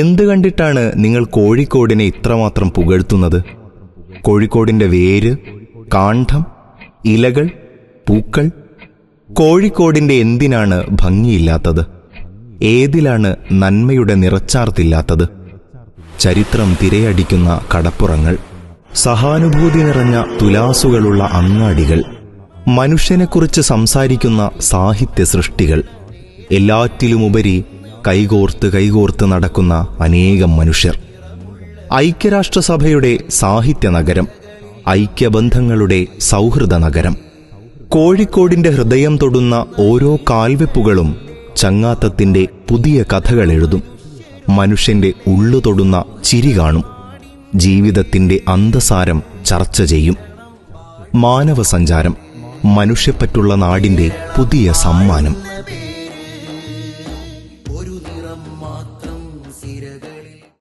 എന്ത് കണ്ടിട്ടാണ് നിങ്ങൾ കോഴിക്കോടിനെ ഇത്രമാത്രം പുകഴ്ത്തുന്നത്? കോഴിക്കോടിന്റെ വേര് കാണ്ഡം ഇലകൾ പൂക്കൾ കോഴിക്കോടിന്റെ എന്തിനാണ് ഭംഗിയില്ലാത്തത്? ഏതിലാണ് നന്മയുടെ നിറച്ചാർത്തില്ലാത്തത്? ചരിത്രം തിരയടിക്കുന്ന കടപ്പുറങ്ങൾ സഹാനുഭൂതി നിറഞ്ഞ തുലാസുകളുള്ള അങ്ങാടികൾ മനുഷ്യനെക്കുറിച്ച് സംസാരിക്കുന്ന സാഹിത്യ സൃഷ്ടികൾ എല്ലാറ്റിലുമുപരി കൈകോർത്ത് കൈകോർത്ത് നടക്കുന്ന അനേകം മനുഷ്യർ. ഐക്യരാഷ്ട്രസഭയുടെ സാഹിത്യ നഗരം ഐക്യബന്ധങ്ങളുടെ സൗഹൃദ നഗരം കോഴിക്കോടിന്റെ ഹൃദയം തൊടുന്ന ഓരോ കാൽവെപ്പുകളും ചങ്ങാത്തത്തിന്റെ പുതിയ കഥകൾ എഴുതും. മനുഷ്യന്റെ ഉള്ളു തൊടുന്ന ചിരി കാണും. ജീവിതത്തിന്റെ അന്തസാരം ചർച്ച ചെയ്യും. മാനവ സഞ്ചാരം മനുഷ്യപ്പറ്റുള്ള നാടിന്റെ പുതിയ സമ്മാനം. மாத்திரம் சிறகு